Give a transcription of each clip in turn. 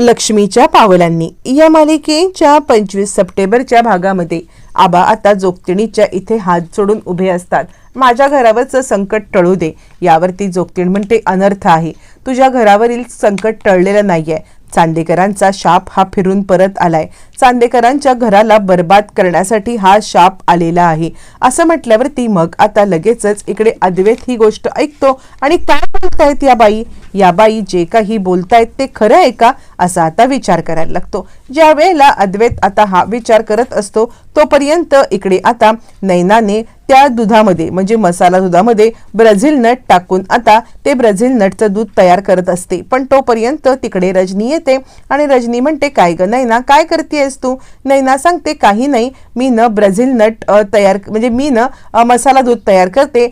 लक्ष्मीच्या पावलांनी. या मालिकेच्या पंचवीस सप्टेंबरच्या भागामध्ये आबा आता जोगतिणीच्या इथे हात जोडून उभे असतात. माझ्या घरावरचं संकट टळू दे. यावरती जोगतीण म्हणते अनर्थ आहे. तुझ्या घरावरील संकट टळलेलं नाही आहे चांदेकरांचा शाप हा फिरून परत आलाय. चांदेकरांच्या घराला बर्बाद करण्यासाठी हा शाप आलेला आहे. असं म्हटल्यावरती मग आता लगेचच इकडे अद्वैत ही गोष्ट ऐकतो. आणि काय बोलतायत या बाई? या बाई जे काही बोलतायत ते खरं आहे का? असा आता विचार करायला लागतो. ज्या वेळेला अद्वैत आता हा विचार करत असतो तोपर्यंत इकडे आता नैनाने त्या दुधामध्ये म्हणजे मसाला दुधामध्ये ब्राझील नट टाकून आता ते ब्राझील नटचं दूध तयार करत असते. पण तोपर्यंत तिकडे रजनी येते आणि रजनी म्हणते काय ग नैना काय करतेयस तू? नैना सांगते काही नाही मी न ब्राझील नट तयार म्हणजे मी न मसाला दूध तयार करते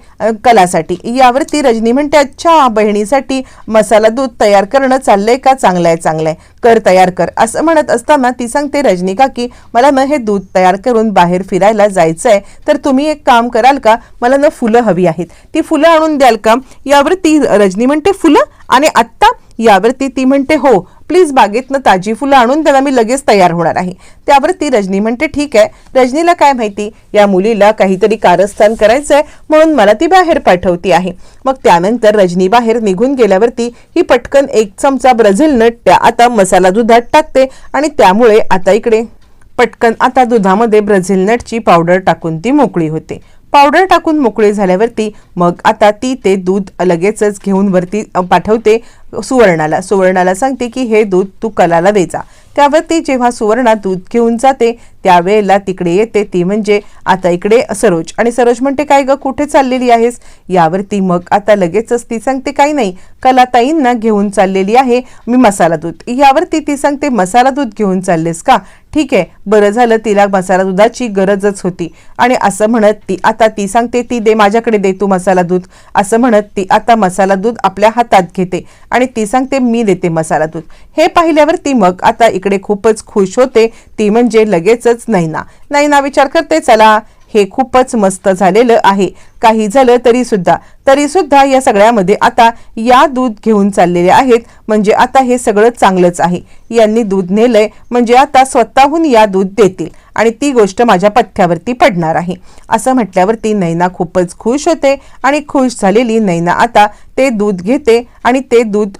कलासाठी. यावरती रजनी म्हणते अच्छा बहिणीसाठी मसाला दूध तयार करणं चाललंय का? चांगलंय चांगलंय. कर तयार कर. असं म्हणत असताना ती सांगते रजनी काकी मला न हे दूध तयार करून बाहेर फिरायला जायचं आहे तर तुम्ही एक काम कराल का? मला न फुलं हवी आहेत. ती फुलं आणून द्याल का? यावर ती रजनी म्हणते फुलं? आणि आत्ता? यावरती ती म्हणते हो. प्लीज बागेतनं ताजी फुलं आणून त्याला मी लगेच तयार होणार आहे. त्यावरती रजनी म्हणते ठीक आहे. रजनीला काय माहिती? या मुलीला काहीतरी कारस्थान करायचंय म्हणून मला ती बाहेर पाठवती आहे. मग त्यानंतर रजनी बाहेर निघून गेल्यावरती ही पटकन एक चमचा ब्राझील नट त्या आता मसाला दुधात टाकते आणि त्यामुळे आता इकडे पटकन आता दुधामध्ये ब्राझील नटची पावडर टाकून ती मोकळी होते. पावडर टाकून मोकळी झाल्यावरती मग आता ती ते दूध लगेचच घेऊन वरती पाठवते सुवर्णाला. सुवर्णाला सांगते की हे दूध तू कलाला दे जा. त्यावरती जेव्हा सुवर्णा दूध घेऊन जाते त्यावेळेला तिकडे येते ती म्हणजे आता इकडे सरोज. आणि सरोज म्हणते काय ग कुठे चाललेली आहेस? यावरती मग आता लगेचच ती सांगते काही नाही कलाताईंना घेऊन चाललेली आहे मी मसाला दूध. यावरती ती सांगते मसाला दूध घेऊन चाललेस का? ठीक आहे बरं झालं तिला मसाला दुधाची गरजच होती. आणि असं म्हणत ती आता ती सांगते ती दे माझ्याकडे दे तू मसाला दूध. असं म्हणत ती आता मसाला दूध आपल्या हातात घेते. आणि ती सांगते मी देते मसाला दूध. हे पाहिल्यावर ती मग आता इकडे खूपच खुश होते ती म्हणजे लगेचच नाही ना नैना ना विचार करते चला. हे खूपच मस्त झालेलं आहे. काही झालं तरी सुद्धा. तरी सुद्धा या सगळ्यामध्ये आता या दूध घेऊन चाललेले आहेत. म्हणजे आता हे सगळं चांगलंच आहे. यांनी दूध नेलंय. म्हणजे आता स्वतःहून या दूध देतील. आणि ती गोष्ट माझ्या पथ्यावरती पडणार आहे. असं म्हटल्यावरती नैना खूपच खुश होते आणि खुश झालेली नैना आता ते दूध घेते आणि ते दूध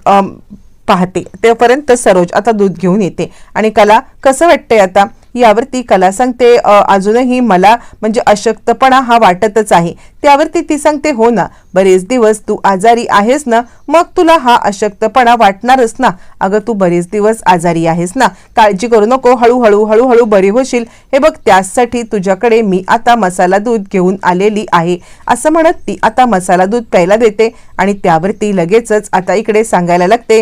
पाहते. तेपर्यंत सरोज आता दूध घेऊन येते. आणि कला कसं वाटतंय आता? यावरती कला सांगते अजूनही मला म्हणजे अशक्तपणा हा वाटतच आहे. त्यावरती ती सांगते हो ना बरेच दिवस तू आजारी आहेस ना मग तुला हा अशक्तपणा वाटणारच ना. अगं तू बरेच दिवस आजारी आहेस ना काळजी करू नको हळूहळू हळूहळू बरी होशील. हे बघ त्यासाठी तुझ्याकडे मी आता मसाला दूध घेऊन आलेली आहे. असं म्हणत ती आता मसाला दूध प्यायला देते आणि त्यावरती लगेचच आता इकडे सांगायला लागते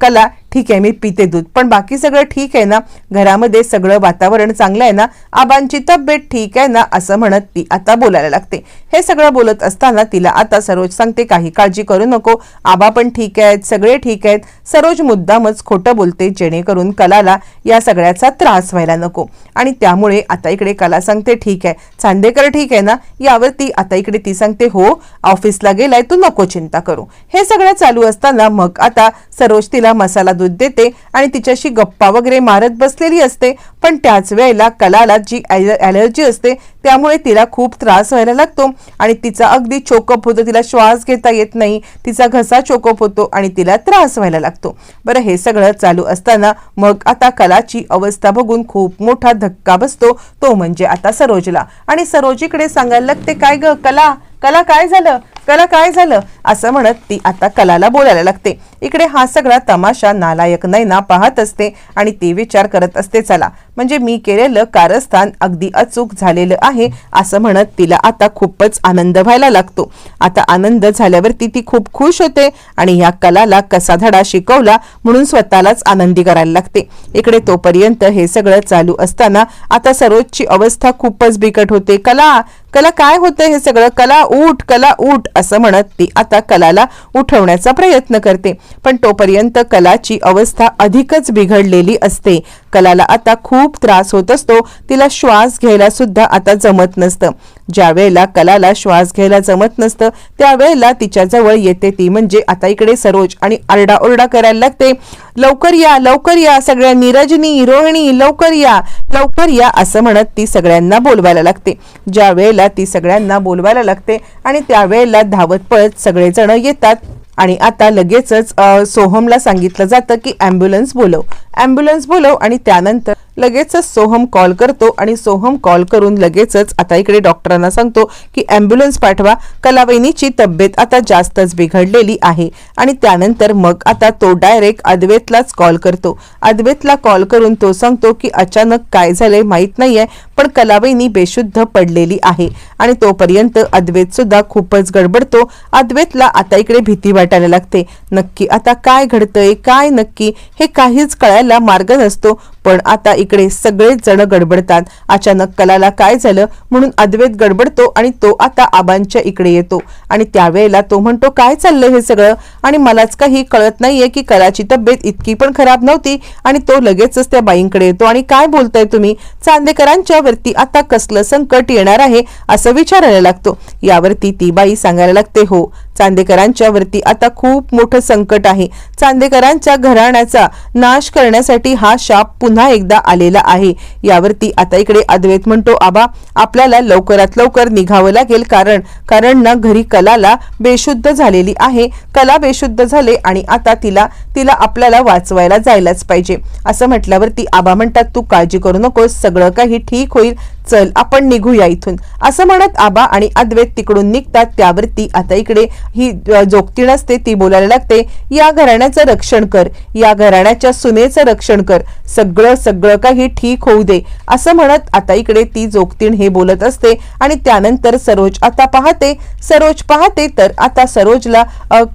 कला ठीक आहे मी पिते दूध पण बाकी सगळं ठीक आहे ना? घरामध्ये सगळं वातावरण चांगलं आहे ना? आबांची तब्येत ठीक आहे ना? असं म्हणत ती आता बोलायला लागते. हे सगळं बोलत असताना तिला आता सरोज सांगते काही काळजी करू नको. आबा पण ठीक आहेत सगळे ठीक आहेत. सरोज मुद्दामच खोटं बोलते जेणेकरून कलाला या सगळ्याचा त्रास व्हायला नको. आणि त्यामुळे आता इकडे कला सांगते ठीक आहे. चांदेकर ठीक आहे ना? यावरती आता इकडे ती सांगते हो ऑफिसला गेलाय तू नको चिंता करू. हे सगळं चालू असताना मग आता सरोज तिला मसाला दूध देते आणि तिच्याशी गप्पा वगैरे मारत बसलेली असते पण त्याच वेळेला कलाला जी ॲलर्जी असते त्यामुळे तिला खूप त्रास व्हायला लागतो आणि तिचा अगदी चोकअप होतो तिला श्वास घेता येत नाही तिचा घसा चोकअप होतो आणि तिला त्रास व्हायला लागतो. बरं हे सगळं चालू असताना मग आता कलाची अवस्था बघून खूप मोठा धक्का बसतो तो म्हणजे आता सरोजला. आणि सरोजीकडे सांगायला लागते काय ग कला? कला काय झालं? कला काय झालं? असं म्हणत ती आता कलाला बोलायला लागते. इकडे हा सगळा तमाशा नालायक नैना पाहत असते आणि ती विचार करत असते चला म्हणजे मी केलेलं कारस्थान अगदी अचूक झालेलं आहे असं म्हणत तिला आता खूपच आनंद व्हायला लागतो. आता आनंद झाल्यावरती ती खूप खुश होते आणि ह्या कलाला कसा धडा शिकवला म्हणून स्वतःलाच आनंदी करायला लागते. इकडे तोपर्यंत हे सगळं चालू असताना आता सरोजची अवस्था खूपच बिकट होते. कला कला काय होतं हे सगळं? कला उठ कला उठ असं म्हणत ती आता कलाला उठवण्याचा प्रयत्न करते. पण तोपर्यंत कलाची अवस्था अधिकच बिघडलेली असते. कलाला आता खूप त्रास होत असतो. तिला श्वास घ्यायला सुद्धा आता जमत नसतं. ज्या वेळेला कलाला श्वास घ्यायला जमत नसतं त्यावेळेला तिच्याजवळ येते ती म्हणजे आता इकडे सरोज आणि आरडाओरडा करायला लागते. लवकर या लवकर या सगळ्या निरजनी रोहिणी लवकर या लवकर या असं म्हणत ती सगळ्यांना बोलवायला लागते. ज्या वेळेला ती सगळ्यांना बोलवायला लागते आणि त्यावेळेला धावत पळत सगळेजण येतात. आणि आता लगेचच सोहमला सांगितलं जातं की ॲम्ब्युलन्स बोलव. ॲम्ब्युलन्स बोलव आणि त्यानंतर लगेचच सोहम कॉल करतो आणि सोहम कॉल करून लगेचच आता इकडे डॉक्टरांना सांगतो की ॲम्ब्युलन्स पाठवा. कलावहिनीची तब्येत आता जास्तच बिघडलेली आहे. आणि त्यानंतर मग आता तो डायरेक्ट अद्वेतलाच कॉल करतो. अद्वेतला कॉल करून तो सांगतो की अचानक काय झालंय माहीत नाहीये पण कलावहिनी बेशुद्ध पडलेली आहे. आणि तोपर्यंत अद्वैत सुद्धा खूपच गडबडतो. अद्वैतला आता इकडे भीती वाटायला लागते. नक्की आता काय घडतंय काय नक्की हे काहीच कळायला मार्ग नसतो. पण आता इकडे सगळेच जण गडबडतात. अचानक कलाला काय झालं? म्हणून अद्वैत गडबडतो आणि तो आता आबांच्या इकडे येतो. आणि त्यावेळेला तो म्हणतो काय चाललंय हे सगळं? आणि मलाच काही कळत नाहीये की कलाची तब्येत इतकी पण खराब नव्हती आणि तो लगेचच त्या बाईंकडे येतो. आणि काय बोलताय तुम्ही? चांदेकरांच्या वरती आता कसलं संकट येणार आहे? असं विचारायला लागतो. यावरती ती बाई सांगायला लागते हो चांदेकरांच्या वरती आता खूप मोठं संकट आहे. चांदेकरांच्या घराण्याचा नाश करण्यासाठी हा शाप पुन्हा एकदा आलेला आहे. यावरती आता इकडे अद्वैत म्हणतो आबा आपल्याला लवकरात लवकर निघावं लागेल कारण कारण ना घरी कलाला बेशुद्ध झालेली आहे. कला बेशुद्ध झाले आणि आता तिला तिला आपल्याला वाचवायला जायलाच पाहिजे. असं म्हटल्यावरती आबा म्हणतात तू काळजी करू नकोस सगळं काही ठीक होईल. चल आपण निघूया इथून. असं म्हणत आबा आणि अद्वैत तिकडून निघतात त्यावरती आता इकडे ही अ, जोगतीण असते ती बोलायला लागते या घराण्याचं रक्षण कर या घराण्याच्या सुनेचं रक्षण कर सगळं सगळं काही ठीक होऊ दे. असं म्हणत आता इकडे ती जोगतीण हे बोलत असते आणि त्यानंतर सरोज आता पाहते सरोज पाहते तर आता सरोजला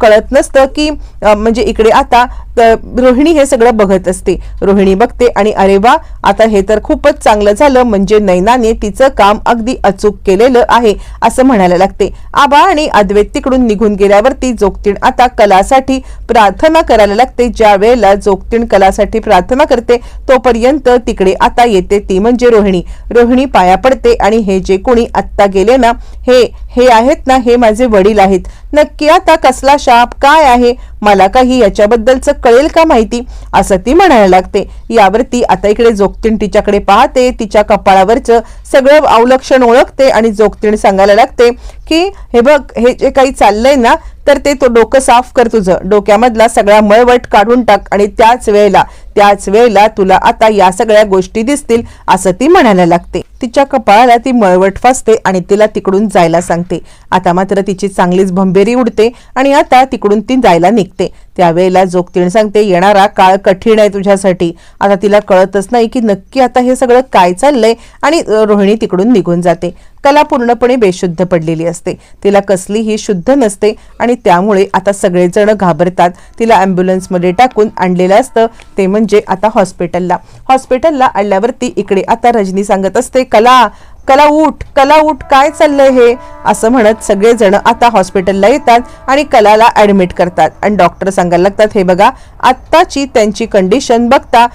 कळत नसतं की म्हणजे इकडे आता तर रोहिणी हे सगळं बघत असते. रोहिणी बघते आणि अरे वा आता हे तर खूपच चांगलं झालं म्हणजे नैनाने तिचं काम अगदी अचूक केलेलं आहे असं म्हणायला लागते. आबा आणि अद्वैत तिकडून निघून गेल्यावरती जोगतीण आता कलासाठी प्रार्थना करायला लागते. ज्या वेळेला जोगतीण कलासाठी प्रार्थना करते तोपर्यंत तिकडे आता येते ती म्हणजे रोहिणी. रोहिणी पाया पडते आणि हे जे कोणी आत्ता गेले ना हे हे आहेत ना हे माझे वडील आहेत. नक्की आता कसला शाप काय आहे? मला काही याच्याबद्दलचं कळेल का माहिती? असं ती म्हणायला लागते. यावरती आता इकडे जोगतीण तिच्याकडे पाहते. तिच्या कपाळावरचं सगळं अवलक्षण ओळखते आणि जोगतीण सांगायला लागते की हे बघ हे जे काही चाललंय ना तर ते तो डोकं साफ कर तुझं. डोक्यामधला सगळा मळवट काढून टाक आणि त्याच वेळेला त्याच वेळेला तुला आता या सगळ्या गोष्टी दिसतील असं ती म्हणायला लागते. तिच्या कपाळाला ती मळवट फासते आणि तिला तिकडून जायला सांगते. आता मात्र तिची चांगलीच भंबेरी उडते आणि आता तिकडून ती जायला निघते. त्यावेळेला जोगतीण सांगते येणारा काळ कठीण आहे तुझ्यासाठी. आता तिला कळतच नाही की नक्की आता हे सगळं काय चाललंय आणि रोहिणी तिकडून निघून जाते. कला पूर्णपणे बेशुद्ध पडलेली असते. तिला कसलीही शुद्ध नसते आणि त्यामुळे आता सगळेजण घाबरतात. तिला ॲम्ब्युलन्समध्ये टाकून आणलेलं असतं. ते म्हणजे आता हॉस्पिटलला. हॉस्पिटलला आणल्यावरती इकडे आता रजनी सांगत असते कला कला उठ कला उठ काय चाललंय हे? असं म्हणत सगळेजण आता हॉस्पिटलला येतात आणि कलाला ॲडमिट करतात. आणि डॉक्टर सांगायला लागतात हे बघा आत्ताची त्यांची कंडिशन बघता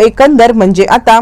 एकंदर म्हणजे आता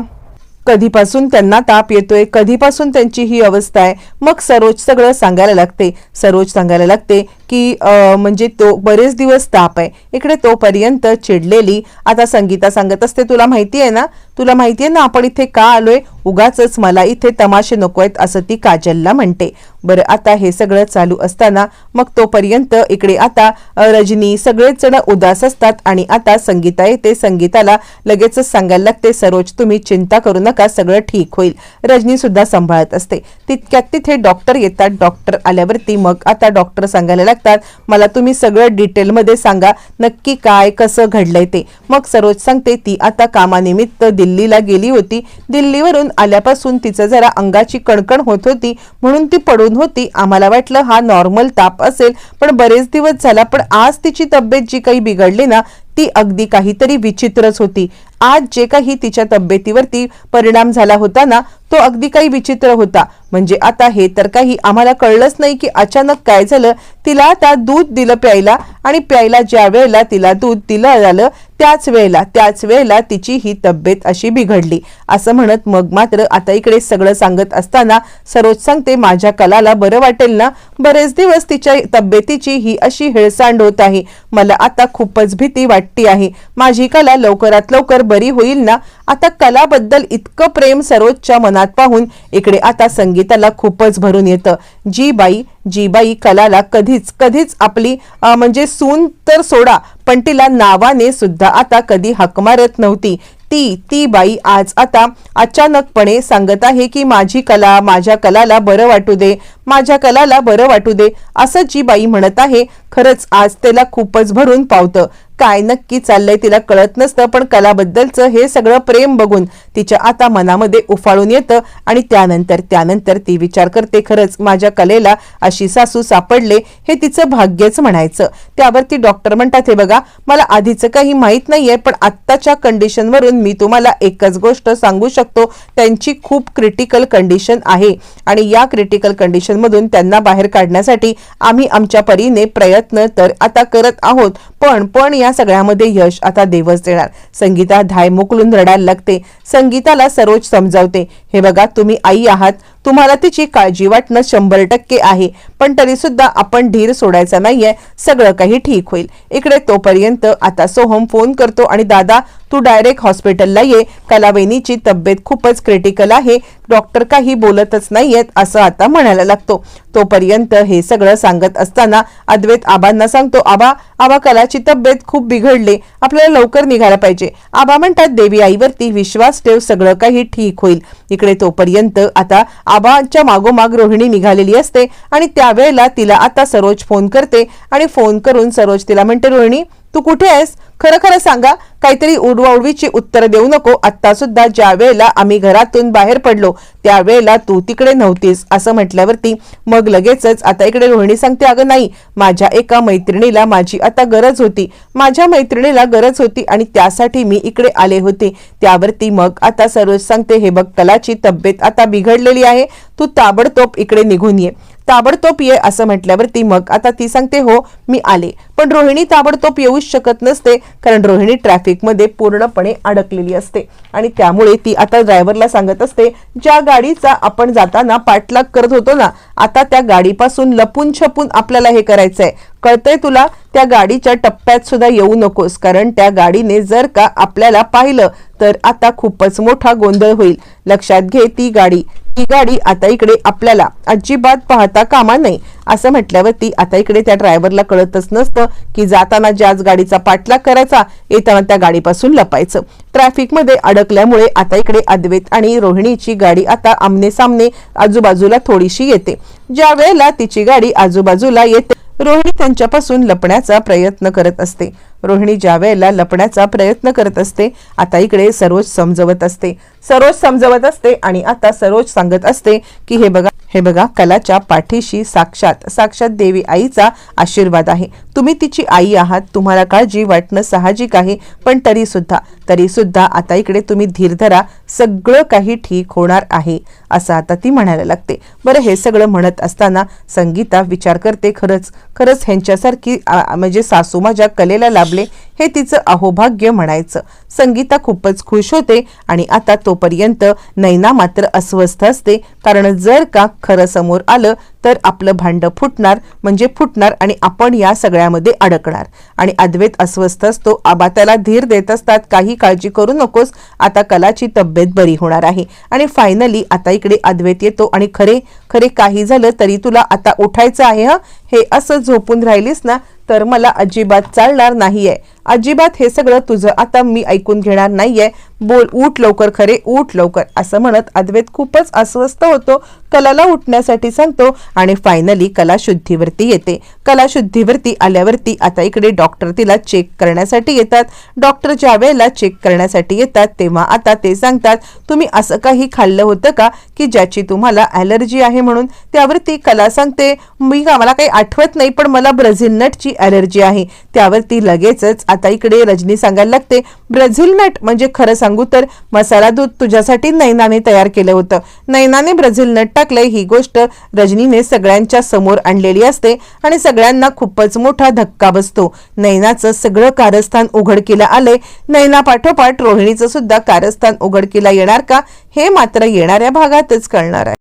कधीपासून त्यांना ताप येतोय कधीपासून त्यांची ही अवस्था आहे मग सरोज सगळं सांगायला लागते. सरोज सांगायला लागते की म्हणजे तो बरेच दिवस ताप आहे. इकडे तोपर्यंत चिडलेली आता संगीता सांगत असते तुला माहिती आहे ना? तुला माहिती आहे ना आपण इथे का आलोय? उगाच मला इथे तमाशे नको आहेत असं ती काजलला म्हणते. बरं आता हे सगळं चालू असताना मग तोपर्यंत इकडे आता रजनी सगळेच जण उदास असतात आणि आता संगीता येते. संगीताला लगेचच सांगायला लागते सरोज तुम्ही चिंता करू नका सगळं ठीक होईल. रजनी सुद्धा सांभाळत असते. तितक्यात तिथे डॉक्टर येतात. डॉक्टर आल्यावरती मग आता डॉक्टर सांगायला लागतात मला तुम्ही सगळं डिटेलमध्ये सांगा. नक्की काय कसं घडलंय ते. मग सरोज सांगते ती आता कामानिमित्त दिल्लीला गेली होती. दिल्लीवरून आल्यापासून तिचं जरा अंगाची कणकण होत होती. म्हणून ती पडून होती. आम्हाला वाटलं हा नॉर्मल ताप असेल पण बरेच दिवस झाला पण आज तिची तब्येत जी काही बिघडली ना ती अगदी काहीतरी विचित्रच होती. आज जे काही तिच्या तब्येतीवरती परिणाम झाला होता ना तो अगदी काही विचित्र होता. म्हणजे आता हे तर काही आम्हाला कळलंच नाही की अचानक काय झालं. तिला आता दूध दिलं प्यायला आणि प्यायला ज्या वेळेला तिला दूध दिलं झालं त्याच वेळेला त्याच वेळेला तिची ही तब्येत अशी बिघडली. असं म्हणत मग मात्र आता इकडे सगळं सांगत असताना सरोज सांगते माझ्या कलाला बरं वाटेल ना? बरेच दिवस तिच्या तब्येतीची ही अशी हेळसांड होत आहे. मला आता खूपच भीती वाटती आहे. माझी कला लवकरात लवकर बरी होईल ना? आता कलाबद्दल इतकं प्रेम सरोजच्या मनात पाहून इकडे आता संगीताला खूपच भरून येतं. जी बाई जी बाई कलाला कधीच कधीच आपली म्हणजे सून तर सोडा पण तिला नावाने सुद्धा आता कधी हाक मारत नव्हती. ती ती बाई आज आता अचानकपणे सांगत आहे की माझी कला माझ्या कलाला बरं वाटू दे माझ्या कलाला बरं वाटू दे असं जी बाई म्हणत आहे खरंच आज त्याला खूपच भरून पावतं. काय नक्की चाललंय तिला कळत नसतं पण कलाबद्दलचं हे सगळं प्रेम बघून तिच्या आता मनामध्ये उफाळून येतं आणि त्यानंतर त्यानंतर ती विचार करते खरंच माझ्या कलेला अशी सासू सापडले हे तिचं भाग्यच म्हणायचं. त्यावरती डॉक्टर म्हणतात हे बघा मला आधीचं काही माहीत नाहीये पण आत्ताच्या कंडिशनवरून मी तुम्हाला एकच गोष्ट सांगू शकतो त्यांची खूप क्रिटिकल कंडिशन आहे आणि या क्रिटिकल कंडिशन मधून त्यांना बाहेर काढण्यासाठी आम्ही आमच्या परीने प्रयत्न तर आता करत आहोत. पण पण या सगळ्यामध्ये यश आता देवच देणार. संगीता धाय मोकलून रडायला लागते. संगीताला सरोज समजावते. हे बघा तुम्ही आई आहात. तुम्हाला तिची काळजी वाटणं शंभर टक्के आहे. पण तरी सुद्धा आपण धीर सोडायचा नाहीये. सगळं काही ठीक होईल. इकडे तोपर्यंत आता सोहम फोन करतो आणि दादा तू डायरेक्ट हॉस्पिटलला ये. कलावेनीची तब्येत खूपच क्रिटिकल आहे. डॉक्टर काही बोलतच नाहीयेत असं आता म्हणायला लागतो. तोपर्यंत हे सगळं सांगत असताना अद्वैत आबांना सांगतो आबा आबा कलाची तब्येत खूप बिघडली. आपल्याला लवकर निघायला पाहिजे. आबा म्हणतात देवी आईवरती विश्वास ठेव सगळं काही ठीक होईल. इकडे तोपर्यंत आता आबाच्या मागोमाग रोहिणी निघालेली असते आणि त्यावेळेला तिला आता सरोज फोन करते आणि फोन करून सरोज तिला म्हणते रोहिणी तू कुठे आहेस? खरं खरं सांगा काहीतरी उडवाउडवीची उत्तर देऊ नको. आता सुद्धा ज्या वेळेला आम्ही घरातून बाहेर पडलो त्यावेळेला तू तिकडे नव्हतीस असं म्हटल्यावरती मग लगेचच आता इकडे रोहिणी सांगते अगं नाही माझ्या एका मैत्रिणीला माझी आता गरज होती. माझ्या मैत्रिणीला गरज होती आणि त्यासाठी मी इकडे आले होते. त्यावरती मग आता सरोज सांगते हे बघ कलाची तब्येत आता बिघडलेली आहे. तू ताबडतोब इकडे निघून ये. ताबडतोब ये असं म्हटल्यावरती मग आता ती सांगते हो मी आले. पण रोहिणी ताबडतोब येऊच शकत नसते कारण रोहिणी ट्रॅफिकमध्ये पूर्णपणे अडकलेली असते. आणि त्यामुळे ती आता ड्रायव्हरला सांगत असते ज्या गाडीचा आपण जाताना पाठलाग करत होतो ना आता त्या गाडीपासून लपून छपून आपल्याला हे करायचंय. कळतंय तुला? त्या गाडीच्या टप्प्यात सुद्धा येऊ नकोस कारण त्या गाडीने जर का आपल्याला पाहिलं तर आता खूपच मोठा गोंधळ होईल. लक्षात घे ती गाडी. ती गाडी आता इकडे आपल्याला अजिबात पाहता कामा नाही असं म्हटल्यावरती आता इकडे त्या ड्रायव्हरला कळतच नसतं की जाताना ज्याच गाडीचा पाठलाग करायचा येताना त्या गाडीपासून लपायचं. ट्रॅफिकमध्ये अडकल्यामुळे आता इकडे अद्वैत आणि रोहिणीची गाडी आता आमने सामने आजूबाजूला थोडीशी येते. ज्या वेळेला तिची गाडी आजूबाजूला येते रोहिणी त्यांच्यापासून लपण्याचा प्रयत्न करत असते. रोहिणी ज्या वेळेला लपण्याचा प्रयत्न करत असते आता इकडे सरोज समजवत असते. सरोज समजवत असते आणि आता सरोज सांगत असते की हे बघा हे बघा कलाच्या पाठीशी साक्षात साक्षात देवी आईचा आशीर्वाद आहे. तुम्ही तिची आई आहात तुम्हाला काळजी वाटणं साहजिक आहे पण तरी सुद्धा तरी सुद्धा आता इकडे तुम्ही धीर धरा सगळं काही ठीक होणार आहे. असं आता ती म्हणायला लागते. बरं हे सगळं म्हणत असताना संगीता विचार करते खरंच खरंच ह्यांच्यासारखी म्हणजे सासू माझ्या कलेला लाभले हे तिचं अहोभाग्य म्हणायचं. संगीता खूपच खुश होते आणि आता तोपर्यंत नैना मात्र अस्वस्थ असते. कारण जर का खरं समोर आलं तर आपलं भांडं फुटणार म्हणजे फुटणार आणि आपण या सगळ्यामध्ये अडकणार. आणि अद्वैत अस्वस्थ असतो आबा त्याला धीर देत असतात काही काळजी करू नकोस आता कलाची तब्येत बरी होणार आहे. आणि फायनली आता इकडे अद्वैत येतो आणि खरे खरे काही झालं तरी तुला आता उठायचं आहे हं? हे असं झोपून राहिलीस ना तर मला अजिबात चालणार नाहीये. अजिबात हे सगळं तुझं आता मी ऐकून घेणार नाहीये. बोल उठ लवकर खरे उठ लवकर. असं म्हणत अद्वैत खूपच अस्वस्थ होतो. कलाला उठण्यासाठी सांगतो आणि फायनली कला शुद्धीवरती येते. कला शुद्धीवरती आल्यावरती आता इकडे डॉक्टर तिला चेक करण्यासाठी येतात. डॉक्टर ज्या वेळेला चेक करण्यासाठी येतात तेव्हा आता ते सांगतात तुम्ही असं काही खाल्लं होतं का? की ज्याची तुम्हाला ॲलर्जी आहे म्हणून? त्यावरती कला सांगते मी का मला काही आठवत नाही पण मला ब्रझिल नटची ॲलर्जी आहे. त्यावरती लगेचच आता इकडे रजनी सांगायला लागते ब्राझील नट म्हणजे खरं सांगू तर मसाला दूध तुझ्यासाठी नैनाने तयार केलं होतं. नैनाने ब्राझील नट टाकलंय ही गोष्ट रजनीने सगळ्यांच्या समोर आणलेली असते आणि सगळ्यांना खूपच मोठा धक्का बसतो. नैनाचं सगळं कारस्थान उघडकीला आलंय. नैना पाठोपाठ रोहिणीचं सुद्धा कारस्थान उघडकीला येणार का हे मात्र येणाऱ्या भागातच कळणार आहे.